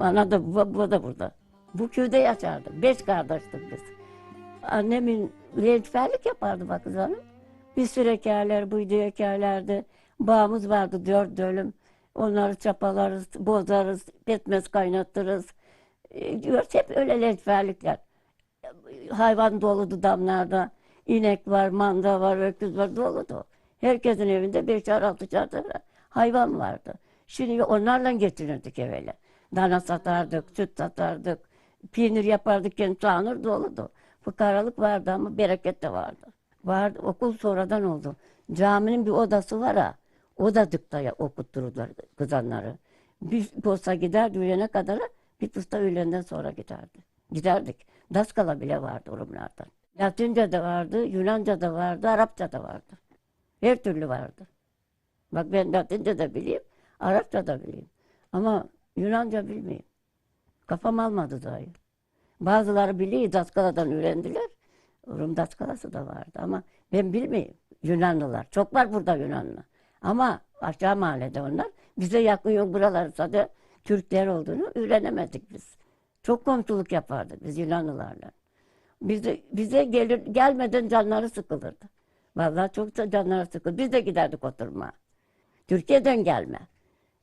Ana da baba, baba da burada. Bu köyde yaşardık. Beş kardeştik biz. Annemin rençberlik yapardı bak kız hanım. Bir sürü ekerler, buydu ekerlerdi. Bağımız vardı dört dönüm. Onları çapalarız, bozarız, petmez kaynatırız. E, diyor, hep öyle rençberlikler. Hayvan doludu damlarda. İnek var, manda var, öküz var, doludu. Herkesin evinde beşer, altışar tane hayvan vardı. Şimdi onlarla getirirdik evvela. Dana satardık, süt satardık, peynir yapardık, kendi tanır doludu. Fukaralık vardı ama bereket de vardı. Vardı, okul sonradan oldu. Caminin bir odası var ha, odadıkta ya okuttururlar kızanları. Bir posta gider düğüne kadar bir posta öğlenden sonra giderdi. Giderdik. Daskala bile vardı Rumlardan. Latince de vardı, Yunanca da vardı, Arapça da vardı. Her türlü vardı. Bak ben Latince de bileyim, Arapça da bileyim. Ama Yunanca bilmeyeyim. Kafam almadı dahi. Bazıları biliyor, Daskala'dan öğrendiler. Rum Daskalası da vardı ama ben bilmeyeyim. Yunanlılar. Çok var burada Yunanlı. Ama aşağı mahallede onlar. Bize yakın yok buralar sadece Türkler olduğunu öğrenemedik biz. Çok komşuluk yapardık biz Yunanlılarla. Bize, bize gelir, gelmeden canları sıkılırdı. Vallahi çok da canları sıkıldı. Biz de giderdik oturma. Türkiye'den gelme.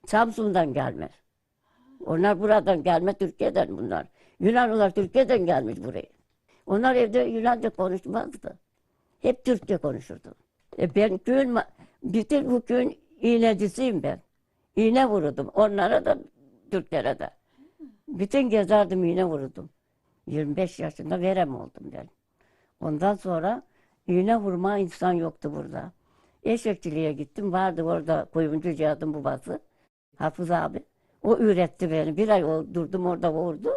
Samsun'dan gelme. Onlar buradan gelme, Türkiye'den bunlar. Yunanlılar Türkiye'den gelmiş buraya. Onlar evde Yunanca konuşmazdı. Hep Türkçe konuşurdu. E ben köyün, bütün bu köyün iğnecisiyim ben. İğne vururdum. Onlara da, Türklere de. Bütün gezerdim, iğne vururdum. 25 yaşında verem oldum ben. Ondan sonra iğne vurma insan yoktu burada. Eşekçiliğe gittim. Vardı orada kuyumcu Cihat'ın babası. Hafız abi. O üretti beni. Bir ay durdum orada vurdu.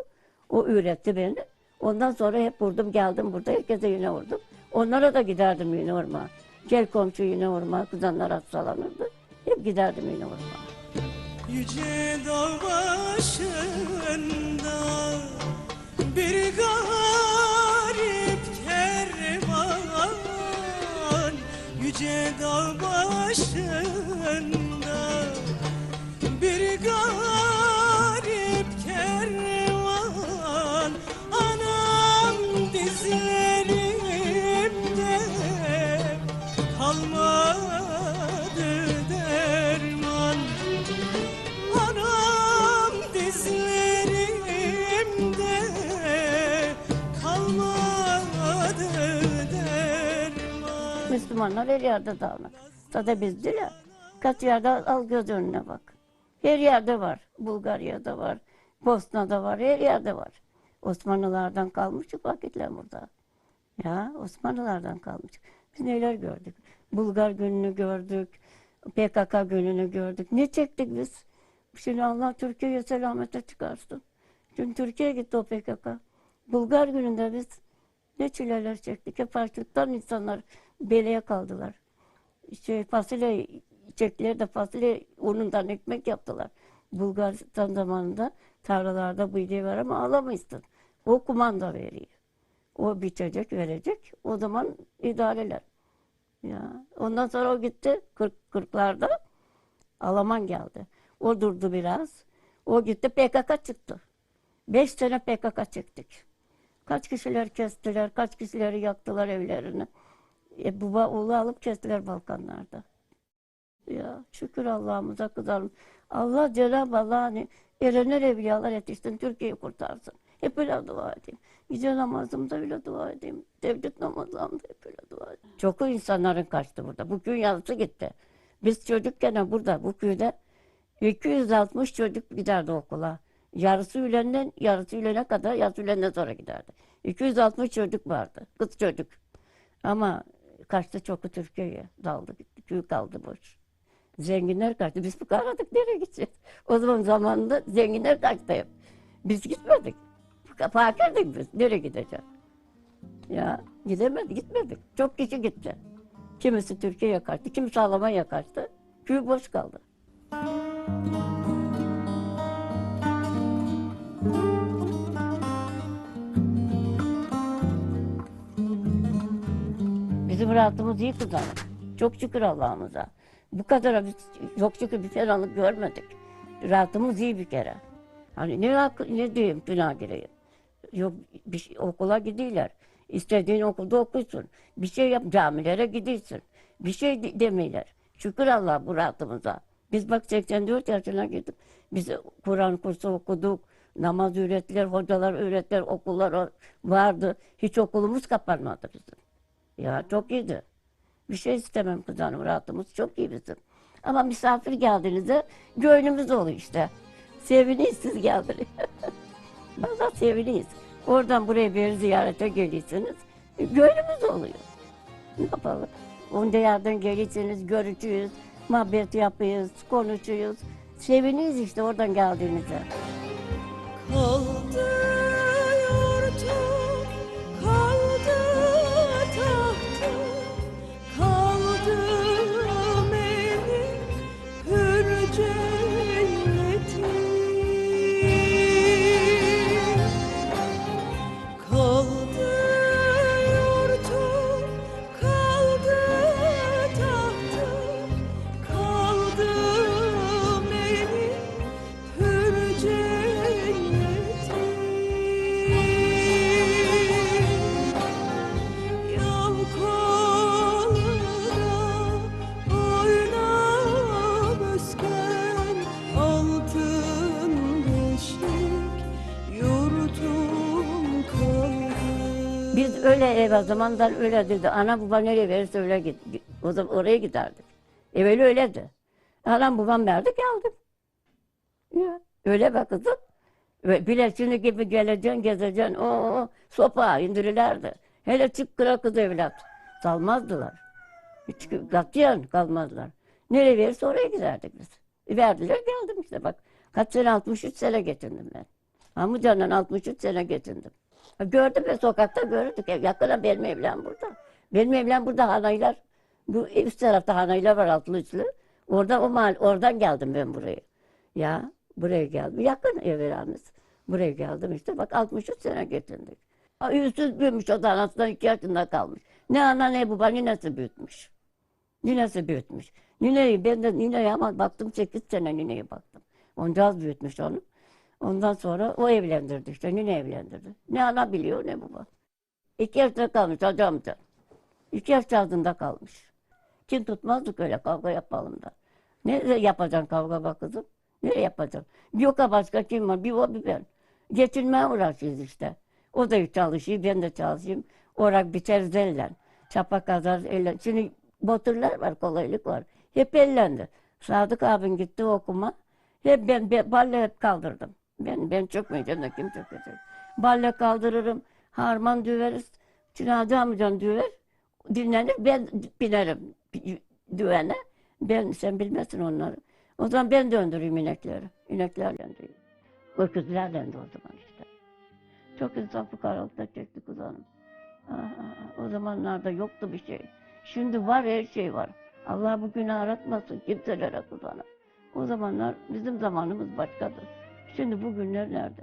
O üretti beni. Ondan sonra hep vurdum geldim burada. Herkese yine vurdum. Onlara da giderdim yine vurma. Gel komşu yine vurma. Kızanlar hastalanırdı. Hep giderdim yine vurma. Yüce dağ başında bir garip kervan Yüce dağ başında her yerde dağınık. Zaten biz değil ya. Kaç yerde al göz önüne bak. Her yerde var. Bulgarya'da var. Bosna'da var. Her yerde var. Osmanlılardan kalmış vakitler burada. Ya Osmanlılardan kalmış. Biz neler gördük. Bulgar gününü gördük. PKK gününü gördük. Ne çektik biz? Şimdi Allah Türkiye'ye selamete çıkarsın. Şimdi Türkiye'ye gitti o PKK. Bulgar gününde biz ne çileler çektik. Hep açlıktan insanlar beleye kaldılar. Şey, fasulye çektiler de fasulye unundan ekmek yaptılar. Bulgaristan zamanında tarlalarda buğday var ama alamayızsın. O kumanda veriyor. O biçecek, verecek. O zaman idareler. Ya. Ondan sonra o gitti 40 kırklarda Alman geldi. O durdu biraz. O gitti PKK çıktı. Beş sene PKK çektik. Kaç kişiler kestiler, kaç kişileri yaktılar evlerini. E, baba oğlu alıp kestiler Balkanlarda. Ya şükür Allah'ımıza kızarım. Allah Cenab-ı Allah hani erenler evliyalar yetişsin, Türkiye'yi kurtarsın. Hep öyle dua edeyim. Gece namazımda öyle dua edeyim. Tevcid namazımda hep öyle dua edeyim. Çok insanların kaçtı burada. Bu köyün yarısı gitti. Biz çocukken burada, bu köyde 260 çocuk giderdi okula. Yarısı ülenden, yarısı ülene kadar, yarısı ülenden sonra giderdi. 260 çocuk vardı, kız çocuk. Ama kaçtı çoku Türkiye'ye, daldı gitti, köy kaldı boş. Zenginler kaçtı, biz fukaradık, nereye gideceğiz? O zaman zamanında zenginler kaçtı hep. Biz gitmedik. Fakirdik biz, nereye gideceğiz? Ya gidemedik, gitmedik. Çok kişi gitti. Kimisi Türkiye'ye kaçtı, kimisi Almanya'ya kaçtı. Köy boş kaldı. Bizim rahatımız iyi kızarır. Çok şükür Allah'ımıza. Bu kadar biz çok şükür bir fenalık görmedik. Rahatımız iyi bir kere. Hani ne, ne diyeyim günah gireyim. Yok bir şey- okula gidiyorlar. İstediğin okulda okursun. Bir şey yap camilere gidiyorsun. Bir şey de- demiyorlar. Şükür Allah bu rahatımıza. Biz bak 84 yaşına girdik. Biz Kur'an kursu okuduk. Namaz öğrettiler, hocalar öğrettiler, okullar vardı. Hiç okulumuz kapanmadı bizim. Ya çok iyiydi. Bir şey istemem kızanım, rahatımız çok iyi bizim. Ama misafir geldiğinizde gönlümüz oluyor işte. Seviniyiz siz geldiniz. Bazen seviniyiz. Oradan buraya bir ziyarete gelirsiniz. Gönlümüz oluyor. Ne yapalım? Onda yerden gelirsiniz, görüşürüz, muhabbet yapıyoruz, konuşuyoruz. Seviniyiz işte oradan geldiğinizde. Kaldı öyle ev o zamandan öyle dedi. Ana baba nereye verirse öyle git. O zaman oraya giderdik. Evveli öyleydi. Anam babam verdi geldim. Ya, öyle be kızım. Bile şimdi gibi geleceksin gezeceksin. O sopa indirirlerdi. Hele çık kıra kız evlat. Salmazdılar. Hiç katiyen kalmazlar. Nereye verirse oraya giderdik biz. E, Verdiler geldim işte bak. Kaç sene 63 sene getirdim ben. Hamucan'dan 63 sene getirdim. Gördüm ve sokakta gördük. Ev, yakına benim evlen burada. Benim evlen burada hanaylar. Bu üst tarafta hanaylar var altlı üstlü. Orada o mahal, oradan geldim ben buraya. Ya buraya geldim. Yakın evlerimiz. Buraya geldim işte bak 63 sene getirdik. Yüzsüz büyümüş o da anasından iki yaşında kalmış. Ne ana ne baba ninesi büyütmüş. Ninesi büyütmüş. Nineyi ben de nineye ama baktım 8 sene nineye baktım. Onca büyütmüş onu. Ondan sonra o evlendirdi işte. Nine evlendirdi. Ne ana biliyor ne baba. İki yaşta kalmış hacı amca. İki yaş altında kalmış. Kim tutmazdık öyle kavga yapalım da. Nerede yapacaksın kavga bak kızım? Nereye yapacaksın? Yok ha başka kim var? Bir o bir ben. Geçinmeye uğraşıyoruz işte. O da çalışıyor, ben de çalışayım. Orak biteriz elle. Çapa kazarız elle. Şimdi motorlar var, kolaylık var. Hep ellendi. Sadık abin gitti okuma. Hep ben, ben balle hep kaldırdım. Ben ben çökmeyeceğim de kim çökecek? Balle kaldırırım. Harman düveriz. Çınarcı amcan düver. Dinlenir ben binerim düvene. Ben sen bilmezsin onları. O zaman ben döndüreyim inekleri. İnekler döndüreyim. Öküzler döndü o zaman işte. Çok insan fukaralıkta çekti kuzanım. O zamanlarda yoktu bir şey. Şimdi var her şey var. Allah bu günah aratmasın kimselere kuzanım. O zamanlar bizim zamanımız başkadır. Şimdi bu günler nerede?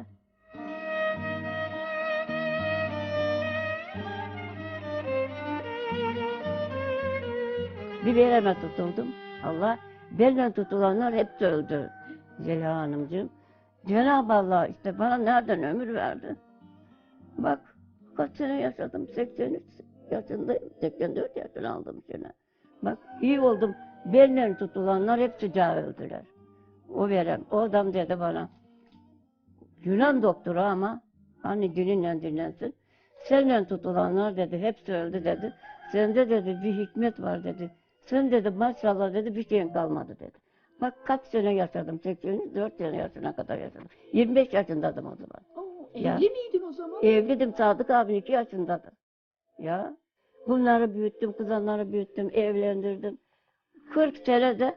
Bir vereme tutuldum. Allah benden tutulanlar hepsi öldü. Zeliha Hanımcığım. Cenab-ı Allah işte bana nereden ömür verdi? Bak kaç sene yaşadım. 83 yaşındayım. 84 yaşını aldım sene. Bak iyi oldum. Benden tutulanlar hepsi cağ öldüler. O veren. O adam dedi bana. Yunan doktoru ama hani dininle dinlensin. Senden tutulanlar dedi hepsi öldü dedi. Sende dedi bir hikmet var dedi. Sen dedi maşallah dedi bir şeyin kalmadı dedi. Bak kaç sene yaşadım. 84 sene yaşına kadar yaşadım. 25 yaşındaydım o zaman. Oo, Ya. evli miydin o zaman? Evliydim Sadık abim 2 yaşındadı. Ya bunları büyüttüm, kızanları büyüttüm, evlendirdim. 40 senede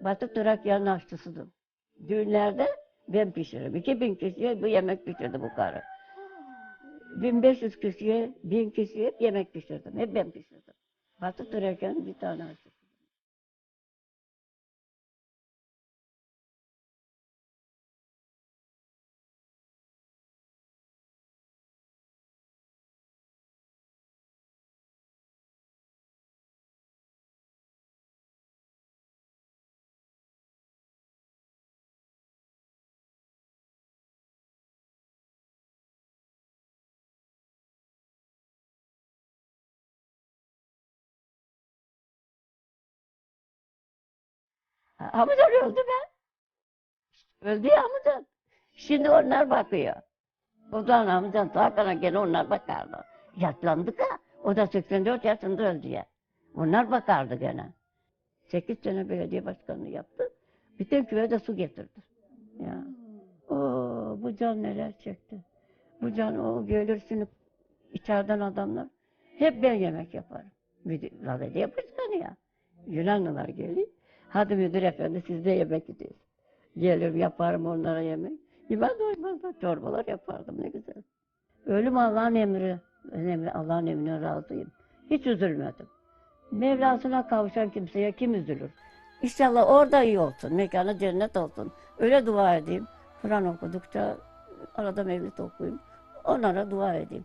Batı Trakya'nın aşçısıydım. Düğünlerde ben pişiririm. 2000 kişiye bu yemek pişirdi bu karı. 1500 kişiye, 1000 kişiye yemek pişirdim. Hep ben pişirdim. Batı Trakya'nın bir tane aşçısı. Ha, Hamıdan öldü be. Öldü ya Hamıdan. Şimdi onlar bakıyor. O da Hamıdan Hakan'a gene onlar bakardı. Yaşlandık ha. O da 84 yaşında öldü ya. Onlar bakardı gene. 8 sene belediye başkanlığı yaptı. Bütün köye de su getirdi. Ya. Oo, bu can neler çekti. Bu can o gelir şimdi içeriden adamlar. Hep ben yemek yaparım. Müdür, belediye başkanı ya. Yunanlılar geliyor. Hadi müdür efendi siz de yemek gidiyoruz. Gelir yaparım onlara yemek. Ben doymazlar çorbalar yapardım ne güzel. Ölüm Allah'ın emri. Ben emri, Allah'ın emrine razıyım. Hiç üzülmedim. Mevlasına kavuşan kimseye kim üzülür? İnşallah orada iyi olsun, mekanı cennet olsun. Öyle dua edeyim. Kur'an okudukça arada mevlid okuyayım. Onlara dua edeyim.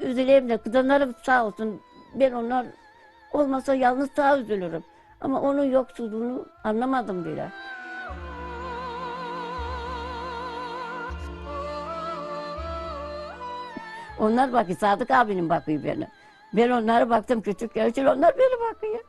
Üzüleyim de kızanlarım sağ olsun. Ben onlar olmasa yalnız daha üzülürüm. Ama onun yoksulluğunu anlamadım bile. Onlar bakıyor, Sadık abinin bakıyor beni. Ben onlara baktım küçükken, şimdi onlar beni bakıyor.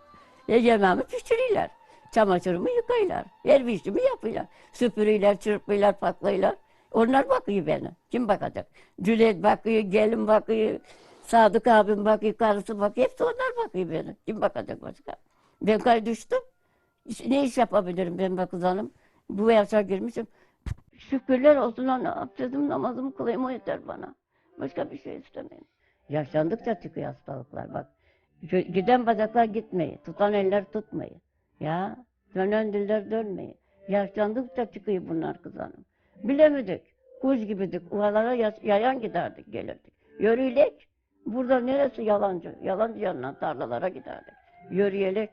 E, yemeğimi pişiriyorlar. Çamaşırımı yıkayırlar. Her bir işimi yapıyorlar. Süpürüyorlar, çırpıyorlar, paklıyorlar. Onlar bakıyor beni. Kim bakacak? Cüneyt bakıyor, gelin bakıyor. Sadık abim bakıyor, karısı bakıyor. Hepsi onlar bakıyor beni. Kim bakacak başka? Ben düştüm. Ne iş yapabilirim ben be kız hanım? Bu yaşa girmişim. Şükürler olsun ana. Abdestim namazımı kılayım o yeter bana. Başka bir şey istemeyim. Yaşlandıkça çıkıyor hastalıklar bak. Giden bacaklar gitmeyi, tutan eller tutmayı. Ya dönen diller dönmeyi. Yaşlandıkça çıkıyor bunlar kız hanım. Bilemedik. Kuş gibidik. Uvalara yayan giderdik, gelirdik. Yürüyerek. Burada neresi yalancı? Yalancı yanına tarlalara giderdik. Yürüyerek.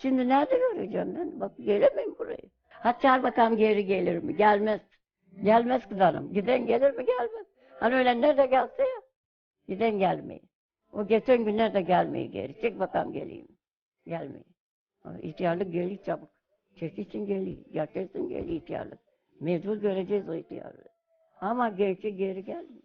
Şimdi nerede yürüyeceğim ben? Bak gelemeyim buraya. Ha çağır bakalım geri gelir mi? Gelmez. Gelmez kız hanım. Giden gelir mi? Gelmez. Hani ölenler de gelse ya. Giden gelmeyi. O geçen günler de gelmeyi geri. Çek bakalım geleyim. Gelmeyi. İhtiyarlık geliyor çabuk. Çekilsin geliyor. Gerçekten geliyor ihtiyarlık. Mecbur göreceğiz o ihtiyarlığı. Ama gerçi geri gelmiyor.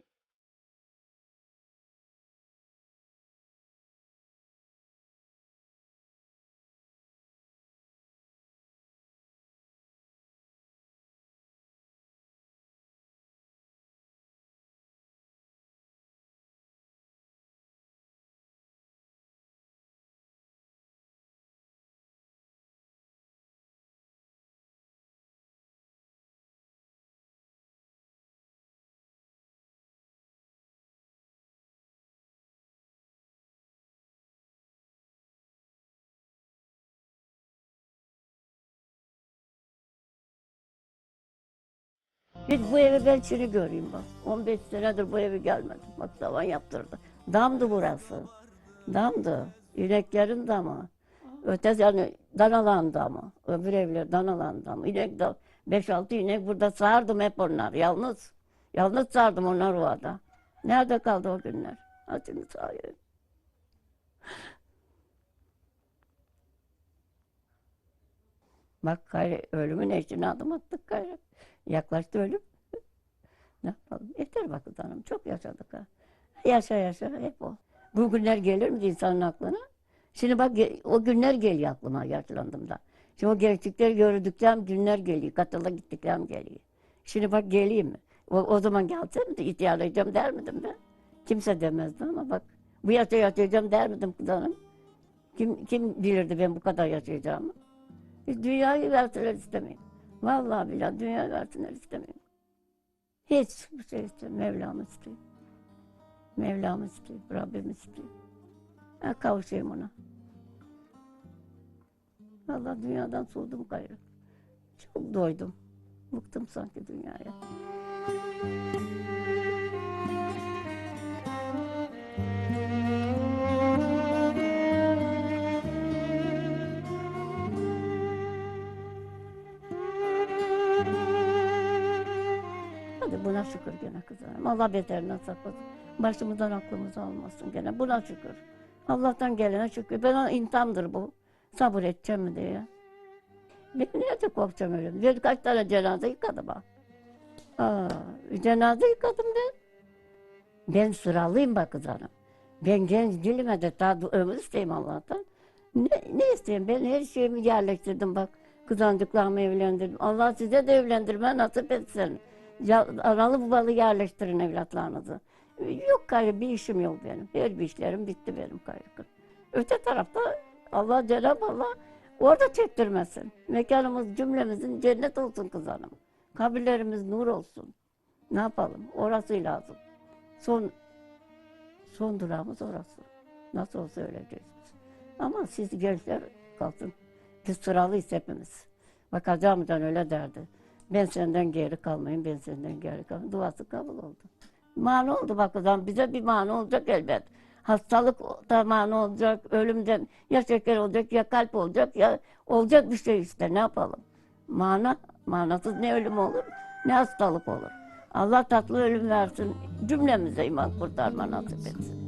Bir bu evi ben şimdi göreyim bak. 15 senedir bu evi gelmedim. Bak tavan yaptırdı. Damdı burası. Damdı. İneklerin damı. Ötesi yani danalan damı. Öbür evler danalan damı. İnek de 5-6 inek burada sağardım hep onlar. Yalnız. Yalnız sağardım onlar o ada. Nerede kaldı o günler? Ha şimdi sağıyorum. Bak gayrı ölümün eşine adım attık gayrı. Yaklaştı ölüm. ne yapalım? Yeter bak hanım. Çok yaşadık ha. Yaşa yaşa hep o. Bu günler gelir mi insanın aklına? Şimdi bak o günler geliyor aklıma yaşlandığımda. Şimdi o gerçekleri gördüklerim günler geliyor. Katıla gittiklerim geliyor. Şimdi bak geleyim mi? O, o zaman gelsem de ihtiyarlayacağım der miydim ben? Kimse demezdi ama bak bu yaşta yaşayacağım der miydim kız hanım? Kim, kim bilirdi ben bu kadar yaşayacağımı? Dünyayı verseler istemeyim. Vallahi billahi dünya versinler istemiyorum. Hiç bir şey istemiyorum. Mevlam istiyor. Mevlam istiyor. Rabbim istiyor. Ha, kavuşayım ona. Vallahi dünyadan soğudum gayrı. Çok doydum. Bıktım sanki dünyaya. Şükür gene kızarım. Allah beterinden saklasın. Başımızdan aklımızı almasın gene. Buna şükür. Allah'tan gelene şükür. Ben imtihandır bu. Sabır edeceğim mi diye. Ben nerede korkacağım öyle? Ben kaç tane cenaze yıkadım ha. Aa, cenaze yıkadım ben. Ben sıralıyım bak kız. Ben genç değilim de daha ömür isteyeyim Allah'tan. Ne, ne isteyeyim? Ben her şeyimi yerleştirdim bak. Kızancıklarımı evlendirdim. Allah size de evlendirme nasip etsin. Ya, analı babalı yerleştirin evlatlarınızı. Yok gayrı bir işim yok benim. Her bir işlerim bitti benim gayrı. Öte tarafta Allah Cenab-ı Allah orada çektirmesin. Mekanımız cümlemizin cennet olsun kız hanım. Kabirlerimiz nur olsun. Ne yapalım? Orası lazım. Son son durağımız orası. Nasıl olsa öleceğiz. Ama siz gençler kalsın. Biz sıralıyız hepimiz. Bak öyle derdi. Ben senden geri kalmayayım, ben senden geri kalmayayım. Duası kabul oldu. Mani oldu bak o zaman. Bize bir mani olacak elbet. Hastalık da mani olacak, ölümden ya şeker olacak, ya kalp olacak, ya olacak bir şey işte ne yapalım. Mana, manasız ne ölüm olur, ne hastalık olur. Allah tatlı ölüm versin, cümlemize iman kurtarma nasip etsin.